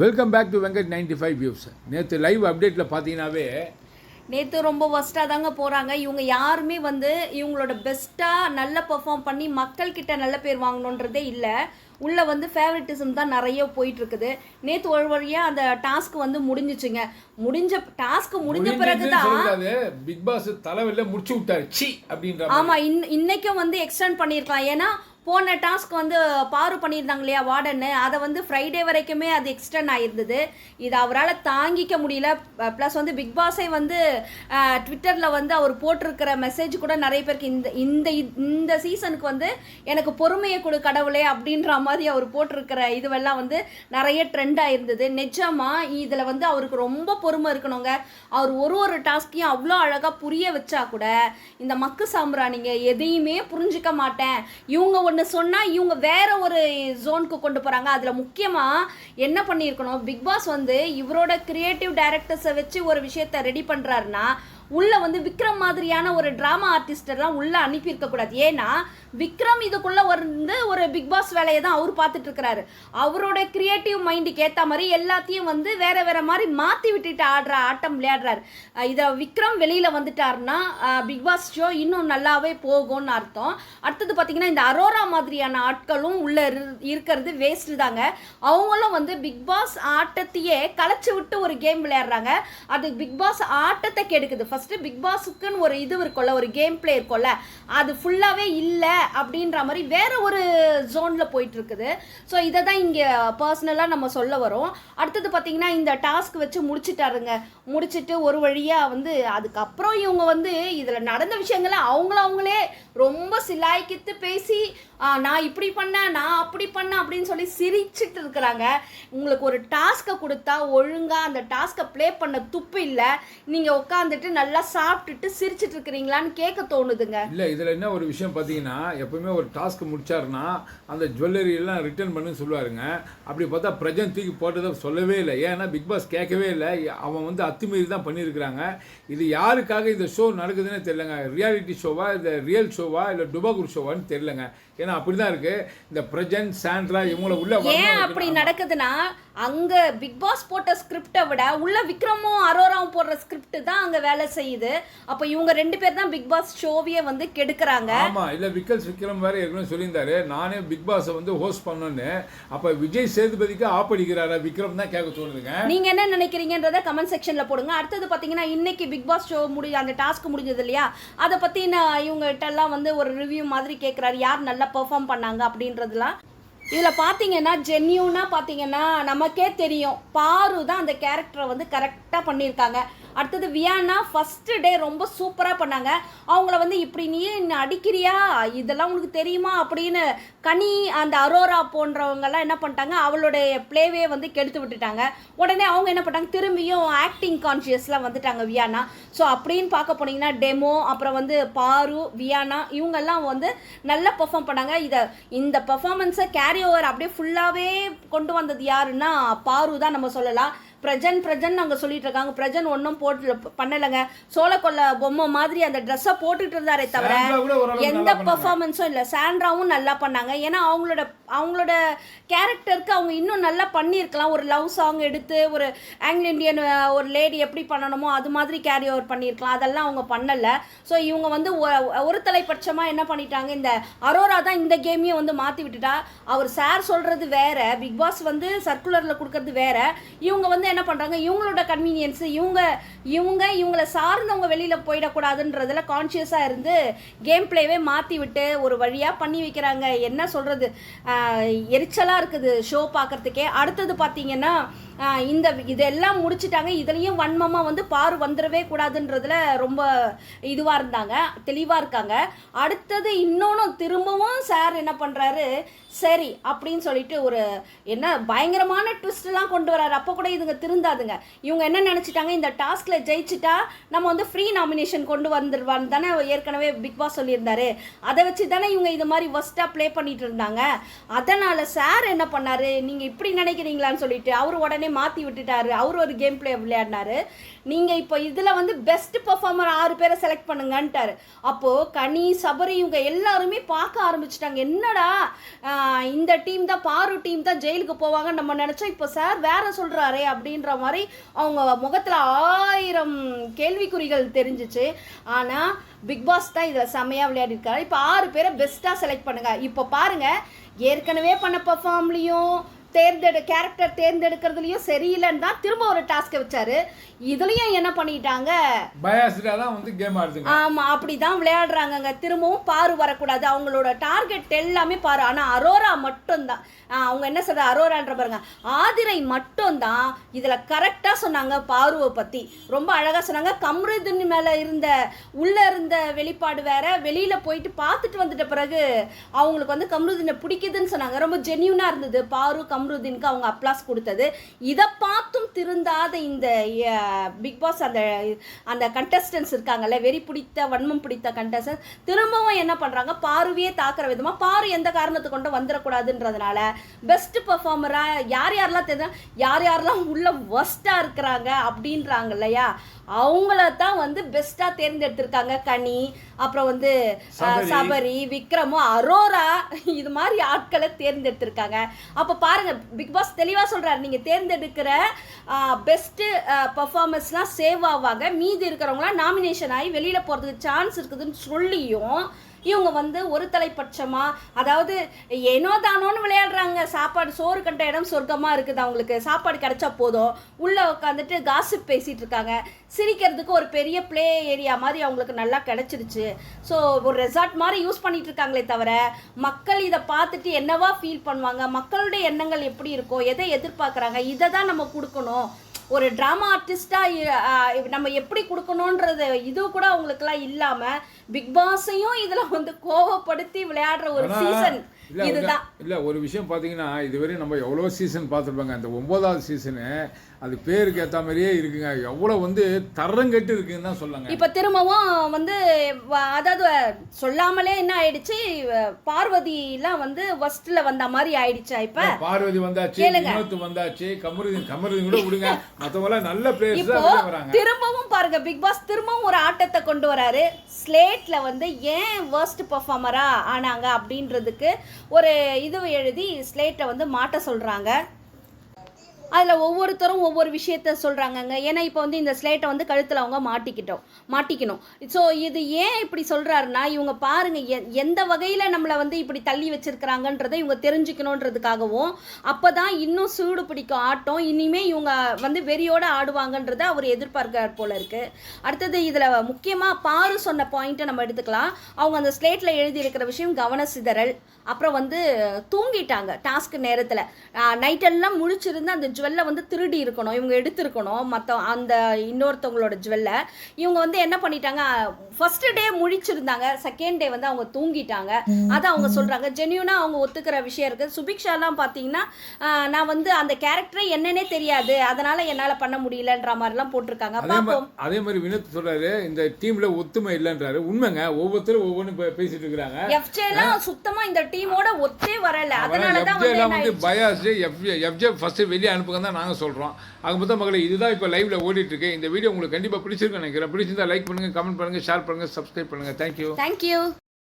Welcome back to Venkat ninety five views நேற்று live அப்டேட்டில் பார்த்தீங்கன்னாவே நேற்று ரொம்ப ஒஸ்ட்டாக தாங்க போகிறாங்க இவங்க யாருமே வந்து இவங்களோட பெஸ்ட்டாக நல்ல பெர்ஃபார்ம் பண்ணி மக்கள்கிட்ட நல்ல பேர் வாங்கணுன்றதே இல்லை. உள்ளே வந்து ஃபேவரட்டிசம் தான் நிறைய போயிட்டு இருக்குது நேற்று ஒரு வழியாக அந்த டாஸ்க் வந்து முடிஞ்சிச்சுங்க. முடிஞ்ச டாஸ்க் முடிஞ்ச பிறகு தான் பிக் பாஸ் தலைவலில் முடிச்சு விட்டாரு. சி அப்படின்ற. ஆமாம் இன் இன்னைக்கும் வந்து எக்ஸ்டெண்ட் பண்ணியிருக்கலாம். ஏன்னா போன டாஸ்க் வந்து பாரு பண்ணியிருந்தாங்க இல்லையா வார்டன்னு. அதை வந்து ஃப்ரைடே வரைக்குமே அது எக்ஸ்டெண்ட் ஆகிருந்தது இது அவரால் தாங்கிக்க முடியல. ப்ளஸ் வந்து பிக் பாஸே வந்து ட்விட்டரில் வந்து அவர் போட்டிருக்கிற மெசேஜ் கூட நிறைய பேருக்கு இந்த இந்த இந்த சீசனுக்கு வந்து எனக்கு பொறுமையை கொடு கடவுளே அப்படின்ற மாதிரி அவர் போட்டிருக்கிற இதுவெல்லாம் வந்து நிறைய ட்ரெண்ட் ஆகிருந்தது நிஜமாக இதில் வந்து அவருக்கு ரொம்ப பொறுமை இருக்கணுங்க. அவர் ஒரு ஒரு டாஸ்கையும் அவ்வளோ அழகாக புரிய வச்சா கூட இந்த மக்கு சாம்பிராணிங்க எதையுமே புரிஞ்சுக்க மாட்டேன். இவங்க ஒன்று சொன்னால் இவங்க வேற ஒரு ஜோனுக்கு கொண்டு போகிறாங்க அதில் முக்கியமாக என்ன பண்ணியிருக்கணும்? பிக் பாஸ் வந்து இவரோட கிரியேட்டிவ் டைரக்டர்ஸை வச்சு ஒரு விஷயத்தை ரெடி பண்ணுறாருன்னா உள்ளே வந்து விக்ரம் மாதிரியான ஒரு ட்ராமா ஆர்டிஸ்டெல்லாம் உள்ளே அனுப்பியிருக்கக்கூடாது. ஏன்னா விக்ரம் இதுக்குள்ளே வந்து ஒரு பிக் பாஸ் வேலையை தான் அவர் பார்த்துட்டு இருக்கிறாரு. அவரோட கிரியேட்டிவ் மைண்டுக்கு ஏற்ற மாதிரி எல்லாத்தையும் வந்து வேற வேற மாதிரி மாற்றி விட்டுட்டு ஆடுற ஆட்டம் விளையாடுறாரு. இதை விக்ரம் வெளியில் வந்துட்டாருன்னா பிக் பாஸ் ஷோ இன்னும் நல்லாவே போகும்னு அர்த்தம். அடுத்தது பார்த்தீங்கன்னா இந்த அரோரா மாதிரியான ஆட்களும் உள்ளே இரு- இருக்கிறது வேஸ்ட்டு தாங்க. அவங்களும் வந்து பிக் பாஸ் ஆட்டத்தையே கலைச்சி விட்டு ஒரு கேம் விளையாடுறாங்க. அது பிக் பாஸ் ஆட்டத்தை கெடுக்குது. ஃபஸ்ட்டு பிக் பாஸுக்குன்னு ஒரு இது இருக்கும்ல ஒரு கேம் பிளே இருக்கும்ல அது ஃபுல்லாகவே இல்லை அப்படின்ற மாதிரி வேற ஒரு ஜோனில் போயிட்டுருக்குது. ஸோ இதை தான் இங்கே பர்சனலாக நம்ம சொல்ல வரோம். அடுத்தது பார்த்தீங்கன்னா இந்த டாஸ்க் வச்சு முடிச்சிட்டாருங்க. முடிச்சுட்டு ஒரு வழியாக வந்து அதுக்கப்புறம் இவங்க வந்து இதில் நடந்த விஷயங்களை அவங்கள அவங்களே ரொம்ப சிலாய்க்கித்து பேசி "ஆ, நான் இப்படி பண்ணேன் நான் அப்படி பண்ணேன் அப்படின்னு சொல்லி சிரிச்சிட்டு இருக்கிறாங்க. உங்களுக்கு ஒரு டாஸ்க்கை கொடுத்தா ஒழுங்காக அந்த டாஸ்க்கை ப்ளே பண்ண துப்பு இல்லை. நீங்கள் உட்காந்துட்டு நல்லா சாப்பிட்டுட்டு சிரிச்சிட்டு இருக்கிறீங்களான்னு கேட்க தோணுதுங்க. இல்லை இதில் என்ன ஒரு விஷயம் பார்த்தீங்கன்னா எப்பவுமே ஒரு டாஸ்க் முடிச்சாருன்னா அந்த ஜுவல்லரி எல்லாம் ரிட்டர்ன் பண்ணுன்னு சொல்லுவாருங்க. அப்படி பார்த்தா பிரஜன் தூக்கி போட்டதை சொல்லவே இல்லை. ஏன்னா பிக் பாஸ் கேட்கவே இல்லை. அவன் வந்து அத்துமீறி தான் பண்ணியிருக்கிறாங்க. இது யாருக்காக இந்த ஷோ நடக்குதுன்னு தெரியலங்க. ரியாலிட்டி ஷோவா இந்த ரியல் ஷோவா இல்லை டுபாகூர் ஷோவான்னு தெரிலங்க ஏன்னா அப்படி தான் இருக்குது இந்த பிரஜன் சாண்ட்ரா இவங்கள உள்ள ஏன். அப்படி நடக்குதுன்னா அங்க பிக் பாஸ் போட்ட ஸ்கிரிப்டை விட உள்ள விக்ரமும் அரோராவும் போடுற ஸ்கிரிப்ட் தான் அங்க வேலை செய்யுது. அப்ப இவங்க ரெண்டு பேர் தான் பிக் பாஸ் ஷோவையே வந்து கெடுக்குறாங்க. ஆமா இல்ல விக்கல்ஸ் விக்ரம் வேற ஏற்கனவே சொல்லியிருந்தாரு. நானே பிக் பாஸை வந்து ஹோஸ்ட் பண்ணணும்னு. அப்ப விஜய் சேதுபதிக்கு ஆப்படிக்கிறாரா விக்ரம் தான் கேட்க தோணுதுங்க. நீங்க என்ன நினைக்கிறீங்கன்றத கமெண்ட் செக்ஷன்ல போடுங்க. அடுத்தது பாத்தீங்கன்னா இன்னைக்கு பிக் பாஸ் ஷோ முடி அந்த டாஸ்க் முடிஞ்சது இல்லையா? அதை பத்தி நான் இவங்க கிட்ட எல்லாம் வந்து ஒரு ரிவ்யூ மாதிரி கேட்குறாரு யார் நல்லா பெர்ஃபார்ம் பண்ணாங்க அப்படின்றதுலாம். இதில் பார்த்தீங்கன்னா ஜென்யூனாக பார்த்தீங்கன்னா நமக்கே தெரியும். பாரு தான் அந்த கேரக்டரை வந்து கரெக்டாக பண்ணியிருக்காங்க. அடுத்தது வியானா ஃபஸ்ட்டு டே ரொம்ப சூப்பராக பண்ணாங்க. அவங்கள வந்து இப்படி நீ என்ன அடிக்கிறியா? இதெல்லாம் உனக்கு தெரியுமா? அப்படின்னு கனி அந்த அரோரா போன்றவங்கெல்லாம் என்ன பண்ணிட்டாங்க அவளுடைய ப்ளேவே வந்து கெடுத்து விட்டுட்டாங்க. உடனே அவங்க என்ன பண்ணாங்க திரும்பியும் ஆக்டிங் கான்ஷியஸ்லாம் வந்துட்டாங்க வியானா. ஸோ அப்படின்னு பார்க்க போனீங்கன்னா டெமோ அப்புறம் வந்து பாரு வியானா இவங்கெல்லாம் வந்து நல்லா பெர்ஃபார்ம் பண்ணாங்க. இதை இந்த பெர்ஃபார்மன்ஸை கேரி ஓவர் அப்படியே ஃபுல்லாகவே கொண்டு வந்தது யாருன்னா பாரு தான் நம்ம சொல்லலாம். பிரஜன் பிரஜன் அவங்க சொல்லிட்டு இருக்காங்க. பிரஜன் ஒன்றும் போட்டு பண்ணலைங்க. சோளக்கொல்ல பொம்மை மாதிரி அந்த ட்ரெஸ்ஸை போட்டுட்டு இருந்தாரே தவிர எந்த. பெர்ஃபார்மன்ஸும் இல்லை. சாண்ட்ராவும் நல்லா பண்ணாங்க. ஏன்னா அவங்களோட அவங்களோட கேரக்டருக்கு அவங்க இன்னும் நல்லா பண்ணியிருக்கலாம். ஒரு லவ் சாங் எடுத்து ஒரு ஆங்கில இந்தியன் ஒரு லேடி எப்படி பண்ணணுமோ அது மாதிரி கேரி ஓவர் பண்ணியிருக்கலாம். அதெல்லாம் அவங்க பண்ணலை. ஸோ இவங்க வந்து ஒரு தலைப்பட்சமாக என்ன பண்ணிட்டாங்க? இந்த அரோரா தான் இந்த கேமையும் வந்து மாற்றி விட்டுட்டா. அவர் சார் சொல்கிறது வேற. பிக் பாஸ் வந்து சர்க்குலரில் கொடுக்கறது வேற. இவங்க வந்து என்ன பண்ணுறாங்க இவங்களோட கன்வீனியன்ஸ் இவங்க இவங்க இவங்களை சார்ந்தவங்க வெளியில் போயிடக்கூடாதுன்றதுல கான்ஷியஸாக இருந்து கேம் பிளேவே மாற்றி விட்டு ஒரு வழியாக பண்ணி வைக்கிறாங்க. என்ன சொல்கிறது எரிச்சலாக இருக்குது ஷோ பார்க்குறதுக்கே. அடுத்தது பார்த்தீங்கன்னா இந்த இதெல்லாம் முடிச்சிட்டாங்க. இதுலேயும் வன்மமாக வந்து பாரு வந்துடவே கூடாதுன்றதுல ரொம்ப இதுவாக இருந்தாங்க தெளிவாக இருக்காங்க. அடுத்தது இன்னொன்று திரும்பவும் சார் என்ன பண்ணுறாரு சரி அப்படின்னு சொல்லிட்டு ஒரு என்ன பயங்கரமான ட்விஸ்ட்லாம் கொண்டு வராரு அப்போ கூட இதுங்க திருந்தாதுங்க. இவங்க என்ன நினச்சிட்டாங்க இந்த டாஸ்கில் ஜெயிச்சிட்டா நம்ம வந்து ஃப்ரீ நாமினேஷன் கொண்டு வந்துடுவான்னு தானே ஏற்கனவே பிக் பாஸ் சொல்லியிருந்தாரு. அதை வச்சு தானே இவங்க இது மாதிரி ஒஸ்ட்டாக ப்ளே பண்ணிட்டு இருந்தாங்க. அதனால் சார் என்ன பண்ணார் நீங்கள் இப்படி நினைக்கிறீங்களான்னு சொல்லிட்டு அவர் உடனே உடனே மாற்றி விட்டுட்டாரு. அவர் ஒரு கேம் பிளே விளையாடினாரு. நீங்கள் இப்போ இதில் வந்து பெஸ்ட் பர்ஃபார்மர் ஆறு பேரை செலக்ட் பண்ணுங்கன்ட்டாரு. அப்போது கனி சபரி இவங்க எல்லாருமே பார்க்க ஆரம்பிச்சிட்டாங்க. என்னடா இந்த டீம் தான் பாரு டீம் தான் ஜெயிலுக்கு போவாங்க நம்ம நினச்சோம். இப்போ சார் வேற சொல்கிறாரே அப்படின்ற மாதிரி அவங்க முகத்தில் ஆயிரம் கேள்விக்குறிகள் தெரிஞ்சிச்சு. ஆனால் பிக் பாஸ் தான் இதில் செம்மையாக விளையாடிருக்காரு. இப்போ ஆறு பேரை பெஸ்ட்டாக செலக்ட் பண்ணுங்க. இப்போ பாருங்க ஏற்கனவே பண்ண பர்ஃபார்ம்லேயும் தேர்ந்தெடு கேரக்டர் தேர்ந்தெடுக்கிறதுலையும் சரியில்லைன்னு தான் திரும்ப ஒரு டாஸ்க்கை வச்சாரு. இதுலயும் என்ன பண்ணிட்டாங்க? கேம் ஆமா அப்படிதான் விளையாடுறாங்கங்க. திரும்பவும் பாரு வரக்கூடாது. அவங்களோட டார்கெட் எல்லாமே பாரு. ஆனா அரோரா மட்டும்தான். அவங்க என்ன சொல்ற அரோரான்ற பாருங்க. ஆதிரை மட்டும்தான் இதுல கரெக்டா சொன்னாங்க பாருவை பத்தி. ரொம்ப அழகா சொன்னாங்க. கம்ருதின் மேல இருந்த உள்ள இருந்த வெளிப்பாடு வேற. வெளியில போயிட்டு பார்த்துட்டு வந்துட்ட பிறகு அவங்களுக்கு வந்து கம்ருதினை பிடிக்குதுன்னு சொன்னாங்க. ரொம்ப ஜென்யூனா இருந்தது. பாரு அம்ருதீனுக்கு அவங்க அப்ளாஸ் கொடுத்தது. இதை பார்த்தும் திருந்தாத இந்த பிக் பாஸ் அந்த அந்த கண்டஸ்டன்ஸ் இருக்காங்கல்ல வெறி பிடித்த வன்மம் பிடித்த கண்டஸ்டன்ஸ் திரும்பவும் என்ன பண்ணுறாங்க பாருவையே தாக்குற விதமாக பாரு எந்த காரணத்தை கொண்டு வந்துடக்கூடாதுன்றதுனால பெஸ்ட் பெர்ஃபார்மராக யார் யாரெல்லாம் தெரியும் யார் யாரெல்லாம் உள்ள ஒஸ்ட்டாக இருக்கிறாங்க அப்படின்றாங்க இல்லையா? அவங்கள தான் வந்து பெஸ்டா தேர்ந்தெடுத்திருக்காங்க. கனி அப்புறம் வந்து சபரி. விக்ரமும் அரோரா இது மாதிரி ஆட்களை தேர்ந்தெடுத்திருக்காங்க. அப்போ பாருங்க பிக் பாஸ் தெளிவாக சொல்றாரு நீங்க தேர்ந்தெடுக்கிற பெஸ்ட்டு பர்ஃபார்மன்ஸ்லாம் சேவ் ஆவாங்க. மீதி இருக்கிறவங்களாம் நாமினேஷன் ஆகி வெளியில போறதுக்கு சான்ஸ் இருக்குதுன்னு சொல்லியும் இவங்க வந்து ஒரு தலைப்பட்சமாக அதாவது ஏனோ தானோன்னு விளையாடுறாங்க. சாப்பாடு சோறு கண்ட இடம் சொர்க்கமாக இருக்குது. அவங்களுக்கு சாப்பாடு கிடைச்சா போதும். உள்ளே உட்காந்துட்டு காசிப் பேசிகிட்டு இருக்காங்க. சிரிக்கிறதுக்கு ஒரு பெரிய ப்ளே ஏரியா மாதிரி அவங்களுக்கு நல்லா கிடைச்சிருச்சு. ஸோ ஒரு ரெசார்ட் மாதிரி யூஸ் பண்ணிட்டு இருக்காங்களே தவிர மக்கள் இதை பார்த்துட்டு என்னவா ஃபீல் பண்ணுவாங்க? மக்களுடைய எண்ணங்கள் எப்படி இருக்கும்? எதை எதிர்பார்க்குறாங்க? இதை தான் நம்ம கொடுக்கணும். ஒரு ட்ராமா ஆர்டிஸ்டாக நம்ம எப்படி கொடுக்கணுன்றது இது கூட அவங்களுக்குலாம் இல்லாமல் பிக் பாஸையும் இதில் வந்து கோவப்படுத்தி விளையாடுற ஒரு சீசன் இல்ல, இல்ல, ஒரு விஷயம் பார்த்தீங்கன்னா இதுவரை நம்ம எவ்வளோ சீசன் பார்த்துருப்பாங்க. அந்த ஒன்பதாவது சீசனு அது பேருக்கு ஏற்ற மாதிரியே இருக்குங்க. எவ்வளோ வந்து தரங்கெட்டு இருக்குன்னு தான் சொல்லுங்க. இப்போ திரும்பவும் வந்து அதாவது சொல்லாமலே என்ன ஆயிடுச்சு? பார்வதிலாம் வந்து ஃபர்ஸ்ட்ல வந்த மாதிரி ஆயிடுச்சா இப்போ? பார்வதி வந்தாச்சு. வினோத் வந்தாச்சு கமருதீன் கமருதீன் கூட விடுங்க. மற்றவங்களாம் நல்ல பிளேயர்ஸ் தான் வராங்க. திரும்பவும் பாருங்க பிக் பாஸ் திரும்பவும் ஒரு ஆட்டத்தை கொண்டு வராரு. ஸ்லேட்டில் வந்து ஏன் வேர்ஸ்ட் பர்ஃபார்மராக ஆனாங்க அப்படின்றதுக்கு ஒரு இது எழுதி ஸ்லேட்டை வந்து மாட்ட சொல்கிறாங்க அதில் ஒவ்வொருத்தரும் ஒவ்வொரு விஷயத்த சொல்கிறாங்கங்க ஏன்னா இப்போ வந்து இந்த ஸ்லேட்டை வந்து கழுத்தில் அவங்க மாட்டிக்கிட்டோம் மாட்டிக்கணும். ஸோ இது ஏன் இப்படி சொல்கிறாருன்னா இவங்க பாருங்கள் எ எந்த வகையில் நம்மளை வந்து இப்படி தள்ளி வச்சுருக்கிறாங்கன்றதை இவங்க தெரிஞ்சுக்கணுன்றதுக்காகவும் அப்போ தான் இன்னும் சூடு பிடிக்கும் ஆட்டம் இனிமேல் இவங்க வந்து வெறியோடு ஆடுவாங்கன்றதை அவர் எதிர்பார்க்கிறார் போல இருக்குது அடுத்தது இதில் முக்கியமாக பாரு சொன்ன பாயிண்ட்டை நம்ம எடுத்துக்கலாம். அவங்க அந்த ஸ்லேட்டில் எழுதியிருக்கிற விஷயம் கவன சிதறல் அப்புறம் வந்து தூங்கிட்டாங்க டாஸ்க் நேரத்தில். நைட்டெல்லாம் முழிச்சிருந்து அந்த ஜுவல்லை வந்து திருடி இருக்கணும். இவங்க எடுத்திருக்கணும். மற்ற அந்த இன்னொருத்தவங்களோட ஜுவல்லை. இவங்க வந்து என்ன பண்ணிட்டாங்க? First day முழிச்சிருந்தாங்க. செகண்ட் டே வந்து அவங்க தூங்கிட்டாங்க. அதை அவங்க சொல்கிறாங்க ஜென்யூனாக அவங்க ஒத்துக்கிற விஷயம் இருக்குது சுபிக்ஷாலாம் பார்த்தீங்கன்னா நான் வந்து அந்த கேரக்டரே என்னன்னே தெரியாது. அதனால் என்னால் பண்ண முடியலன்ற மாதிரிலாம் போட்டிருக்காங்க. அதே மாதிரி பார்ப்போம் அதே மாதிரி வினோத் சொல்றாரு இந்த டீம்ல ஒத்துமை இல்லைன்றாரு. உண்மைங்க. ஒவ்வொருத்தரும் ஒவ்வொன்றும் பேசிட்டு இருக்கிறாங்க. எஃப்ஜேலாம் சுத்தமாக இந்த டீமோட ஒத்தே வரல. அதனால தான் வந்து? பயாஸ்டு. எஃப்ஜே எஃப்ஜே ஃபஸ்ட்டு வெளியே அனுப்புங்க தான் நாங்கள் சொல்கிறோம் ஆக மொத்தம் மக்களை இதுதான் இப்போ லைவ்ல ஓடிட்டுருக்கு. இந்த வீடியோ உங்களுக்கு கண்டிப்பாக பிடிச்சிருக்குன்னு நினைக்கிறேன். பிடிச்சிருந்தா லைக் பண்ணுங்க கமெண்ட் பண்ணுங்க ஷேர் பண்ணுங்க சப்ஸ்கிரைப் பண்ணுங்கள் தேங்க்யூ தேங்க்யூ